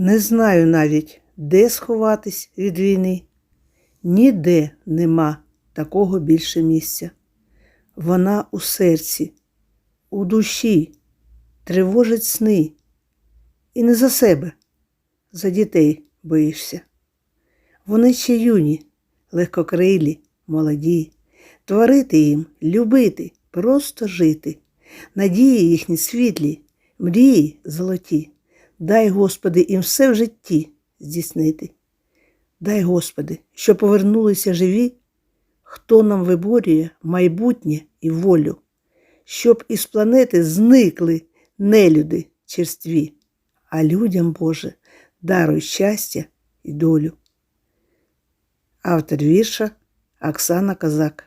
Не знаю навіть, де сховатись від війни. Ніде нема такого більше місця. Вона у серці, у душі, тривожить сни. І не за себе, за дітей боїшся. Вони ще юні, легкокрилі, молоді, творити їм, любити, просто жити. Надії їхні світлі, мрії золоті. Дай, Господи, їм все в житті здійснити. Дай, Господи, що повернулися живі, хто нам виборює майбутнє і волю, щоб із планети зникли нелюди черстві, а людям, Боже, даруй щастя і долю. Автор вірша Оксана Козак